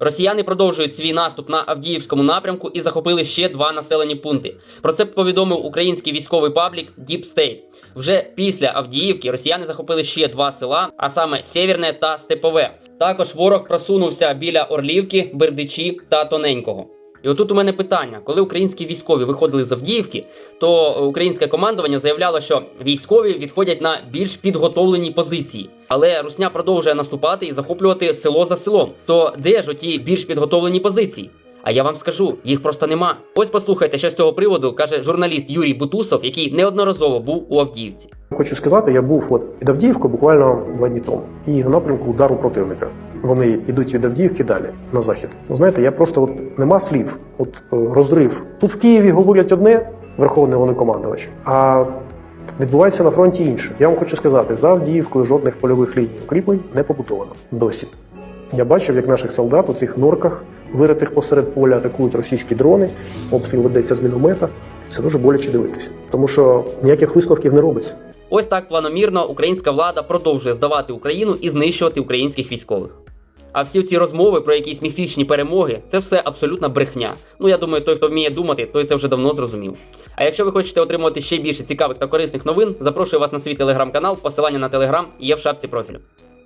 Росіяни продовжують свій наступ на Авдіївському напрямку і захопили ще два населені пункти. Про це повідомив український військовий паблік Deep State. Вже після Авдіївки росіяни захопили ще два села, а саме Сєвєрне та Степове. Також ворог просунувся біля Орлівки, Бердичі та Тоненького. І отут у мене питання: коли українські військові виходили з Авдіївки, то українське командування заявляло, що військові відходять на більш підготовлені позиції. Але Русня продовжує наступати і захоплювати село за селом. То де ж оті більш підготовлені позиції? А я вам скажу, їх просто нема. Ось послухайте, що з цього приводу каже журналіст Юрій Бутусов, який неодноразово був у Авдіївці. Хочу сказати, я був от під Авдіївкою буквально два дні тому, і на напрямку удару противника. Вони йдуть від Авдіївки далі на захід. Знаєте, я просто от нема слів. От е, розрив. Тут в Києві говорять одне, верховний головнокомандувач, а відбувається на фронті інше. Я вам хочу сказати, за Авдіївкою жодних польових ліній укріплень не побудовано досі. Я бачив, як наших солдат у цих норках, виритих посеред поля, атакують російські дрони, обстріл ведеться з міномета. Це дуже боляче дивитися, тому що ніяких висновків не робиться. Ось так планомірно українська влада продовжує здавати Україну і знищувати українських військових. А всі ці розмови про якісь міфічні перемоги це все абсолютна брехня. Ну я думаю, той, хто вміє думати, той це вже давно зрозумів. А якщо ви хочете отримувати ще більше цікавих та корисних новин, запрошую вас на свій телеграм-канал. Посилання на телеграм є в шапці профілю.